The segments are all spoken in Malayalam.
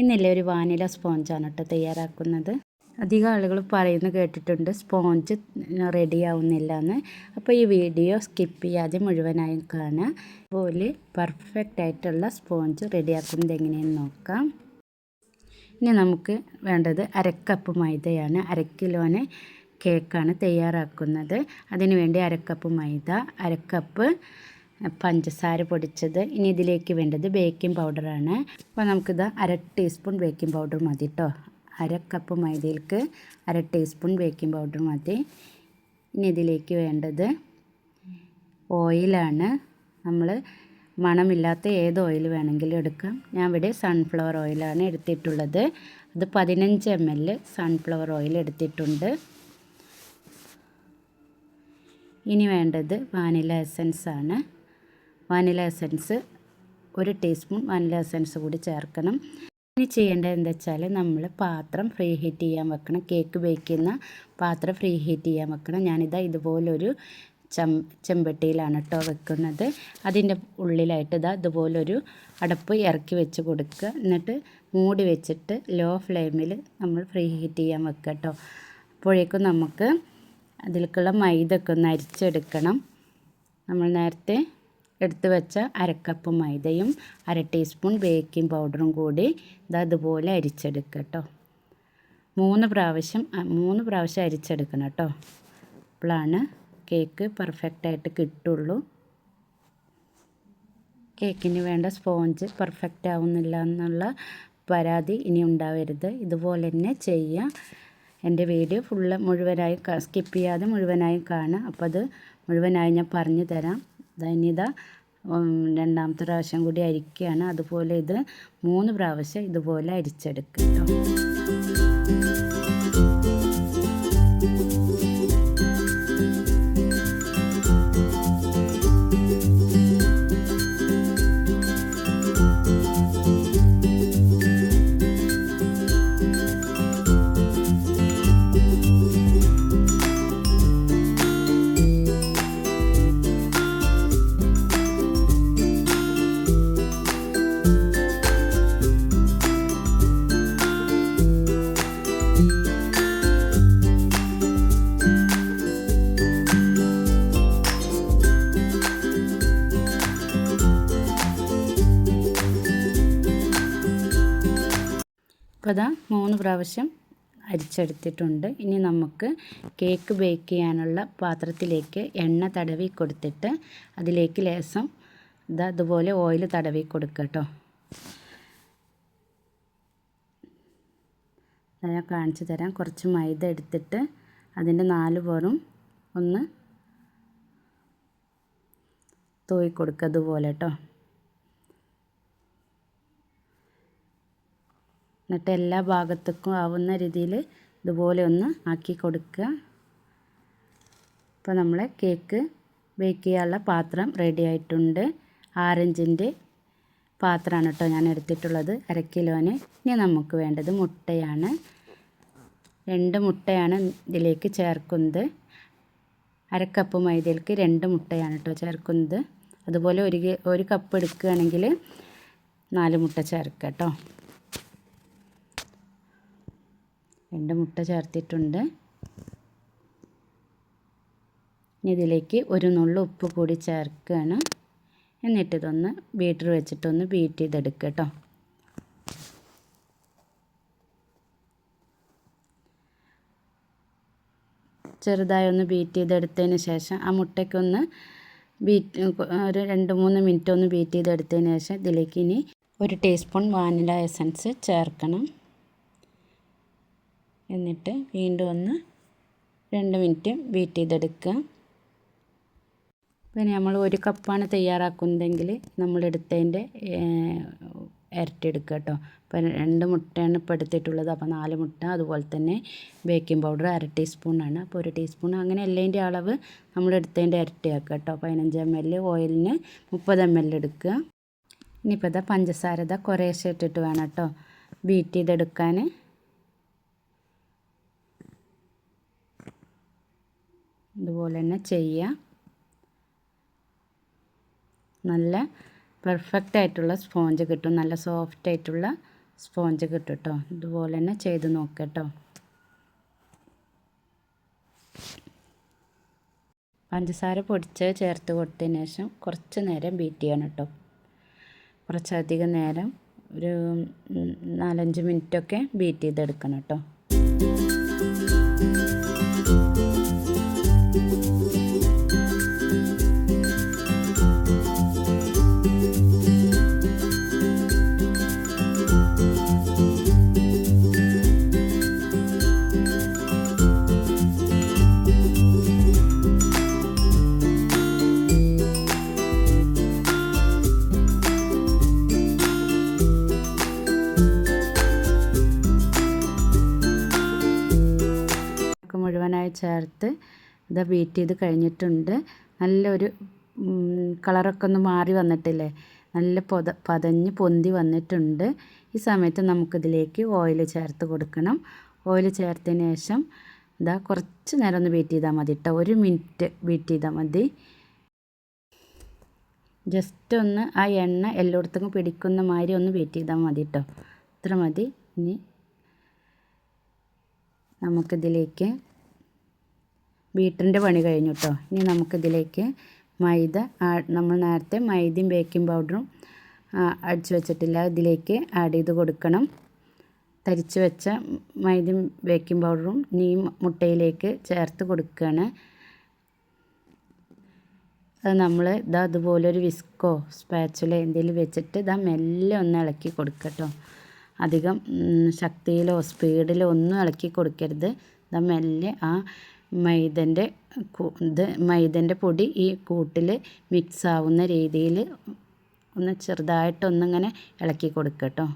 ഇന്നല്ലേ ഒരു വാനില സ്പോഞ്ചാണ് കേട്ടോ തയ്യാറാക്കുന്നത്. അധികം ആളുകൾ പറയുന്നു കേട്ടിട്ടുണ്ട് സ്പോഞ്ച് റെഡി ആവുന്നില്ല എന്ന് അപ്പോൾ ഈ വീഡിയോ സ്കിപ്പ് ചെയ്യാതെ മുഴുവനായും കാണുക. അതുപോലെ പെർഫെക്റ്റ് ആയിട്ടുള്ള സ്പോഞ്ച് റെഡിയാക്കുന്നത് എങ്ങനെയെന്ന് നോക്കാം. ഇനി നമുക്ക് വേണ്ടത് അരക്കപ്പ് മൈദയാണ്. അരക്കിലോനെ കിലോന് കേക്കാണ് തയ്യാറാക്കുന്നത്. അതിനുവേണ്ടി അരക്കപ്പ് മൈദ അരക്കപ്പ് പഞ്ചസാര പൊടിച്ചത്. ഇനി ഇതിലേക്ക് വേണ്ടത് ബേക്കിംഗ് പൗഡറാണ് അപ്പോൾ നമുക്കിത് അര ടീസ്പൂൺ ബേക്കിംഗ് പൗഡർ മതി കേട്ടോ അര കപ്പ് മൈദയിലേക്ക് അര ടീസ്പൂൺ ബേക്കിംഗ് പൗഡർ മതി. ഇനി ഇതിലേക്ക് വേണ്ടത് ഓയിലാണ് നമ്മൾ മണമില്ലാത്ത ഏത് ഓയിൽ വേണമെങ്കിലും എടുക്കാം. ഞാൻ ഇവിടെ സൺഫ്ലവർ ഓയിലാണ് എടുത്തിട്ടുള്ളത്. അത് പതിനഞ്ച് എം എൽ സൺഫ്ലവർ ഓയിൽ എടുത്തിട്ടുണ്ട്. ഇനി വേണ്ടത് വാനില എസൻസ് ആണ്. വാനില എസൻസ് ഒരു ടീസ്പൂൺ വാനില എസൻസ് കൂടി ചേർക്കണം. ഇനി ചെയ്യേണ്ടത് എന്താ വെച്ചാൽ നമ്മൾ പാത്രം ഫ്രീ ഹീറ്റ് ചെയ്യാൻ വെക്കണം. കേക്ക് ബേക്കുന്ന പാത്രം ഫ്രീ ഹീറ്റ് ചെയ്യാൻ വെക്കണം. ഞാനിതാ ഇതുപോലൊരു ചം ചെമ്പട്ടിയിലാണ് കേട്ടോ വെക്കുന്നത്. അതിന്റെ ഉള്ളിലായിട്ട് ഇതാ ഇതുപോലൊരു അടപ്പ് ഇറക്കി വെച്ച് കൊടുക്കുക. എന്നിട്ട് മൂടി വെച്ചിട്ട് ലോ ഫ്ലെയിമിൽ നമ്മൾ ഫ്രീ ഹീറ്റ് ചെയ്യാൻ വെക്കുക കേട്ടോ അപ്പോഴേക്കും നമുക്ക് അതിലേക്കുള്ള മൈദ ഒക്കെ ഒന്ന് അരിച്ചെടുക്കണം. നമ്മൾ നേരത്തെ എടുത്ത് വെച്ച അരക്കപ്പ് മൈദയും അര ടീസ്പൂൺ ബേക്കിംഗ് പൗഡറും കൂടി ഇത് അതുപോലെ അരിച്ചെടുക്കുക കേട്ടോ. മൂന്ന് പ്രാവശ്യം മൂന്ന് പ്രാവശ്യം അരിച്ചെടുക്കണം കേട്ടോ. അപ്പോഴാണ് കേക്ക് പെർഫെക്റ്റായിട്ട് കിട്ടുള്ളൂ. കേക്കിന് വേണ്ട സ്പോഞ്ച് പെർഫെക്റ്റ് ആവുന്നില്ല എന്നുള്ള പരാതി ഇനി ഉണ്ടാവരുത്. ഇതുപോലെ തന്നെ ചെയ്യുക എന്റെ വീഡിയോ ഫുള്ള് മുഴുവനായി സ്കിപ്പ് ചെയ്യാതെ മുഴുവനായി കാണുക. അപ്പോൾ അത് മുഴുവനായി ഞാൻ പറഞ്ഞു തരാം. ഇതാ രണ്ടാമത്തെ പ്രാവശ്യം കൂടി അരിക്കുകയാണ്. അതുപോലെ ഇത് മൂന്ന് പ്രാവശ്യം ഇതുപോലെ അരിച്ചെടുക്കുക കേട്ടോ അപ്പോൾ മൂന്ന് പ്രാവശ്യം അരിച്ചെടുത്തിട്ടുണ്ട്. ഇനി നമുക്ക് കേക്ക് ബേക്ക് ചെയ്യാനുള്ള പാത്രത്തിലേക്ക് എണ്ണ തടവി കൊടുത്തിട്ട് അതിലേക്ക് ലേസം ഇതാ അതുപോലെ ഓയിൽ തടവി കൊടുക്കുക കേട്ടോ ഞാൻ കാണിച്ചു തരാം. കുറച്ച് മൈദ എടുത്തിട്ട് അതിന്റെ നാല് പുറം ഒന്ന് തൂയി കൊടുക്കുക അതുപോലെ കേട്ടോ എന്നിട്ട് എല്ലാ ഭാഗത്തേക്കും ആവുന്ന രീതിയിൽ ഇതുപോലെ ഒന്ന് ആക്കി കൊടുക്കുക. ഇപ്പോൾ നമ്മളെ കേക്ക് ബേക്ക് ചെയ്യാനുള്ള പാത്രം റെഡി ആയിട്ടുണ്ട്. ആറഞ്ചിന്റെ പാത്രമാണ് കേട്ടോ ഞാൻ എടുത്തിട്ടുള്ളത്. അര കിലോന്. ഇനി നമുക്ക് വേണ്ടത് മുട്ടയാണ്. രണ്ട് മുട്ടയാണ് ഇതിലേക്ക് ചേർക്കുന്നത്. അരക്കപ്പ് മൈദയിലേക്ക് രണ്ട് മുട്ടയാണ് കേട്ടോ ചേർക്കുന്നത്. അതുപോലെ ഒരു ഒരു കപ്പ് എടുക്കുകയാണെങ്കിൽ നാല് മുട്ട ചേർക്കാം കേട്ടോ. രണ്ട് മുട്ട ചേർത്തിട്ടുണ്ട്. ഇനി ഇതിലേക്ക് ഒരു നുള്ളു ഉപ്പ് കൂടി ചേർക്കുകയാണ്. എന്നിട്ട് ഇതൊന്ന് ബീറ്റർ വെച്ചിട്ടൊന്ന് ബീറ്റ് ചെയ്തെടുക്കുക കേട്ടോ ചെറുതായി ഒന്ന് ബീറ്റ് ചെയ്തെടുത്തതിന് ശേഷം ആ മുട്ടയ്ക്കൊന്ന് ബീറ്റ് ഒരു രണ്ട് മൂന്ന് മിനിറ്റ് ഒന്ന് ബീറ്റ് ചെയ്തെടുത്തതിന് ശേഷം ഇതിലേക്ക് ഇനി ഒരു ടീസ്പൂൺ വാനില എസൻസ് ചേർക്കണം. എന്നിട്ട് വീണ്ടും ഒന്ന് രണ്ട് മിനിറ്റ് ബീറ്റ് ചെയ്തെടുക്കുക. പിന്നെ നമ്മൾ ഒരു കപ്പാണ് തയ്യാറാക്കുന്നതെങ്കിൽ നമ്മൾ എടുത്തതിന്റെ ഇരട്ടി എടുക്കുക കേട്ടോ. ഇപ്പം രണ്ട് മുട്ടയാണ് ഇപ്പോൾ എടുത്തിട്ടുള്ളത്. അപ്പോൾ നാല് മുട്ട അതുപോലെ തന്നെ ബേക്കിംഗ് പൗഡർ അര ടീസ്പൂണാണ് അപ്പോൾ ഒരു ടീസ്പൂൺ അങ്ങനെ എല്ലതിന്റെ അളവ് നമ്മൾ എടുത്തതിന്റെ ഇരട്ടിയാക്കുക കേട്ടോ. പതിനഞ്ച് എം എൽ ഓയിലിന് മുപ്പത് എം എൽ എടുക്കുക. ഇനിയിപ്പോൾ ഇതാ പഞ്ചസാര ഇതാ കുറേശ്ശെ ഇട്ടിട്ട് വേണം കേട്ടോ. ബീറ്റ് ചെയ്തെടുക്കാൻ. ഇതുപോലെ തന്നെ ചെയ്യുക. നല്ല പെർഫെക്റ്റ് ആയിട്ടുള്ള സ്പോഞ്ച് കിട്ടും. നല്ല സോഫ്റ്റ് ആയിട്ടുള്ള സ്പോഞ്ച് കിട്ടും കേട്ടോ ഇതുപോലെ തന്നെ ചെയ്ത് നോക്കുക കേട്ടോ പഞ്ചസാര പൊടിച്ച് ചേർത്ത് കൊടുത്തതിന് ശേഷം കുറച്ച് നേരം ബീറ്റ് ചെയ്യണം കേട്ടോ കുറച്ചധികം നേരം ഒരു നാലഞ്ച് മിനിറ്റൊക്കെ ബീറ്റ് ചെയ്തെടുക്കണം കേട്ടോ ചേർത്ത് ഇത് ബീറ്റ് ചെയ്ത് കഴിഞ്ഞിട്ടുണ്ട്. നല്ലൊരു കളറൊക്കെ ഒന്ന് മാറി വന്നിട്ടില്ലേ? നല്ല പൊത പതഞ്ഞ് പൊന്തി വന്നിട്ടുണ്ട്. ഈ സമയത്ത് നമുക്കിതിലേക്ക് ഓയിൽ ചേർത്ത് കൊടുക്കണം. ഓയിൽ ചേർത്തതിന് ശേഷം ഇതാ കുറച്ച് നേരം ഒന്ന് ബീറ്റ് ചെയ്താൽ മതി കേട്ടോ ഒരു മിനിറ്റ് ബീറ്റ് ചെയ്താൽ മതി. ജസ്റ്റ് ഒന്ന് ആ എണ്ണ എല്ലായിടത്തും പിടിക്കുന്ന മാതിരി ഒന്ന് ബീറ്റ് ചെയ്താൽ മതി കേട്ടോ ഇത്ര മതി. ഇനി നമുക്കിതിലേക്ക് ബീറ്ററിന്റെ പണി കഴിഞ്ഞു കേട്ടോ ഇനി നമുക്കിതിലേക്ക് മൈദ നമ്മൾ നേരത്തെ മൈദയും ബേക്കിംഗ് പൗഡറും അടിച്ചു വെച്ചിട്ടില്ല. ഇതിലേക്ക് ആഡ് ചെയ്ത് കൊടുക്കണം. തരിച്ച് വെച്ച മൈദയും ബേക്കിംഗ് പൗഡറും ഇനി മുട്ടയിലേക്ക് ചേർത്ത് കൊടുക്കുകയാണ് അത് നമ്മൾ ഇതാ അതുപോലെ ഒരു വിസ്കോ സ്പാച്ചുലോ എന്തെങ്കിലും വെച്ചിട്ട് ഇതാ മെല്ലെ ഒന്ന് ഇളക്കി കൊടുക്കട്ടോ കേട്ടോ അധികം ശക്തിയിലോ സ്പീഡിലോ ഒന്നും ഇളക്കി കൊടുക്കരുത്. ഇതാ മെല്ലെ ആ മൈദന്റെ ഇത് മൈദന്റെ പൊടി ഈ കൂട്ടിൽ മിക്സ് ആവുന്ന രീതിയിൽ ഒന്ന് ചെറുതായിട്ടൊന്നിങ്ങനെ ഇളക്കി കൊടുക്കുക കേട്ടോ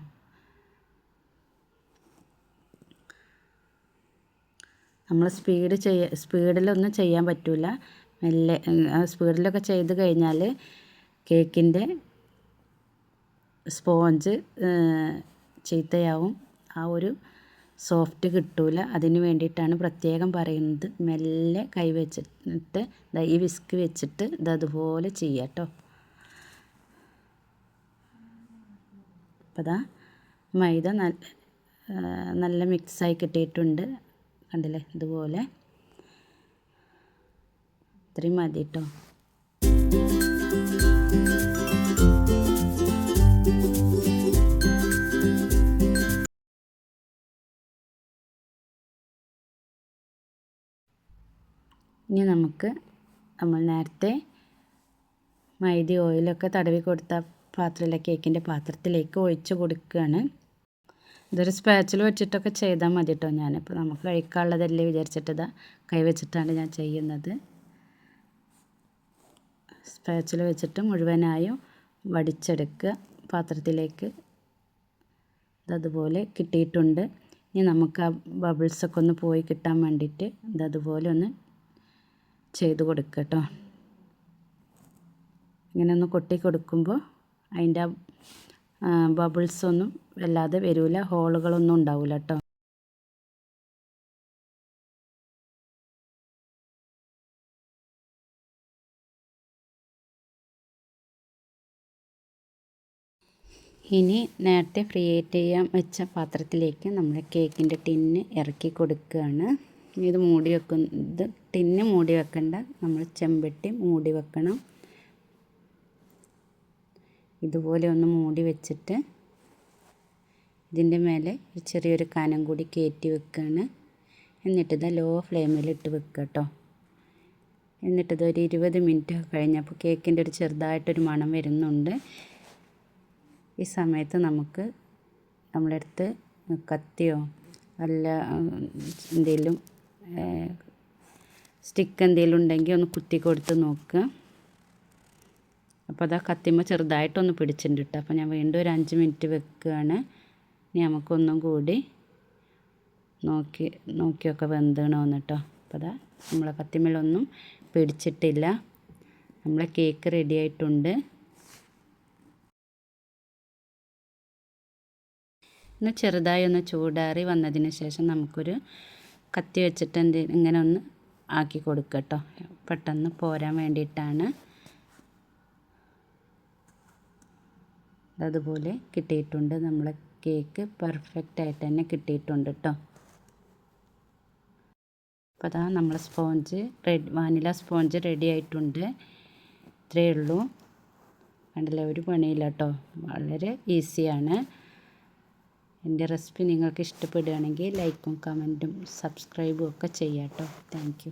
നമ്മൾ സ്പീഡ് ചെയ്യ സ്പീഡിലൊന്നും ചെയ്യാൻ പറ്റില്ല മെല്ലെ സ്പീഡിലൊക്കെ ചെയ്ത് കഴിഞ്ഞാൽ കേക്കിന്റെ സ്പോഞ്ച് ചീത്തയാവും. ആ ഒരു സോഫ്റ്റ് കിട്ടൂല. അതിന് വേണ്ടിയിട്ടാണ് പ്രത്യേകം പറയുന്നത്. മെല്ലെ കൈ വെച്ചിട്ട് ഈ വിസ്ക് വെച്ചിട്ട് ഇത് അതുപോലെ ചെയ്യാം കേട്ടോ അപ്പോൾ അതാ മൈദ നല്ല നല്ല മിക്സായി കിട്ടിയിട്ടുണ്ട്. കണ്ടില്ലേ? ഇതുപോലെ. ഇത്രയും മതി കേട്ടോ ഇനി നമുക്ക് നമ്മൾ നേരത്തെ മൈദ ഓയിലൊക്കെ തടവി കൊടുത്ത പാത്രത്തിലെ കേക്കിന്റെ പാത്രത്തിലേക്ക് ഒഴിച്ച് കൊടുക്കുകയാണ്. ഇതൊരു സ്പാച്ചിൽ വെച്ചിട്ടൊക്കെ ചെയ്താൽ മതി കേട്ടോ ഞാനിപ്പോൾ. നമുക്ക് കഴിക്കാനുള്ളതല്ലേ വിചാരിച്ചിട്ടതാ. കൈ വെച്ചിട്ടാണ് ഞാൻ ചെയ്യുന്നത്. സ്പാച്ചിൽ വെച്ചിട്ട് മുഴുവനായും വടിച്ചെടുക്കുക. പാത്രത്തിലേക്ക് ഇതതുപോലെ കിട്ടിയിട്ടുണ്ട്. ഇനി നമുക്ക് ആ ബബിൾസൊക്കെ ഒന്ന് പോയി കിട്ടാൻ വേണ്ടിയിട്ട് ഇതതുപോലെ ഒന്ന് ചെയ്ത് കൊടുക്കുക കേട്ടോ ഇങ്ങനെ ഒന്ന് കൊട്ടി കൊടുക്കുമ്പോൾ അതിന്റെ ബബിൾസ് ഒന്നും വല്ലാതെ വരില്ല ഹോളുകളൊന്നും ഉണ്ടാവില്ല കേട്ടോ ഇനി നേരത്തെ ക്രിയേറ്റ് ചെയ്യാൻ വെച്ച പാത്രത്തിലേക്ക് നമ്മൾ കേക്കിന്റെ ടിന്ന് ഇറക്കി കൊടുക്കുകയാണ് ഇത് മൂടി വെക്കും. ഇത് ടിന്ന് മൂടി വെക്കണ്ട. നമ്മൾ ചെമ്പട്ടി മൂടി വെക്കണം. ഇതുപോലെ ഒന്ന് മൂടി വെച്ചിട്ട് ഇതിന്റെ മേലെ ചെറിയൊരു കനം കൂടി കയറ്റി വെക്കുകയാണ് എന്നിട്ടിത് ലോ ഫ്ലെയിമിൽ ഇട്ട് വെക്കുക കേട്ടോ എന്നിട്ടിത് ഒരു ഇരുപത് മിനിറ്റ് കഴിഞ്ഞപ്പോൾ കേക്കിന്റെ ഒരു ചെറുതായിട്ടൊരു മണം വരുന്നുണ്ട്. ഈ സമയത്ത് നമുക്ക് നമ്മളെടുത്ത് കത്തിയോ അല്ല എന്തെങ്കിലും സ്റ്റിക്ക് എന്തെങ്കിലും ഉണ്ടെങ്കിൽ ഒന്ന് കുത്തി കൊടുത്ത് നോക്കുക അപ്പോൾ അതാ കത്തിമ്മ ചെറുതായിട്ടൊന്ന് പിടിച്ചിട്ടുണ്ട് കേട്ടോ അപ്പോൾ ഞാൻ വീണ്ടും ഒരു അഞ്ച് മിനിറ്റ് വെക്കുകയാണ് ഇനി നമുക്കൊന്നും കൂടി നോക്കി നോക്കിയൊക്കെ വെന്തണോന്ന് കേട്ടോ അപ്പോൾ അതാ നമ്മളെ കത്തിമ്മലൊന്നും പിടിച്ചിട്ടില്ല. നമ്മളെ കേക്ക് റെഡി ആയിട്ടുണ്ട്. ഒന്ന് ചെറുതായി ഒന്ന് ചൂടാറി വന്നതിന് ശേഷം നമുക്കൊരു കത്തി വെച്ചിട്ട് എന്ത് ഇങ്ങനെ ഒന്ന് ആക്കി കൊടുക്കുക കേട്ടോ പെട്ടെന്ന് പോരാൻ വേണ്ടിയിട്ടാണ്. അതുപോലെ കിട്ടിയിട്ടുണ്ട്. നമ്മളെ കേക്ക് പെർഫെക്റ്റ് ആയിട്ട് തന്നെ കിട്ടിയിട്ടുണ്ട് കേട്ടോ അപ്പോൾ അതാ നമ്മളെ sponge ready vanilla sponge ready ആയിട്ടുണ്ട്. ഇത്രയേ ഉള്ളൂ. കണ്ടില്ലേ? ഒരു പണിയില്ല കേട്ടോ വളരെ ഈസിയാണ് എന്റെ റെസിപ്പി നിങ്ങൾക്ക് ഇഷ്ടപ്പെടുകയാണെങ്കിൽ ലൈക്കും കമന്റും സബ്സ്ക്രൈബും ഒക്കെ ചെയ്യാം കേട്ടോ. താങ്ക്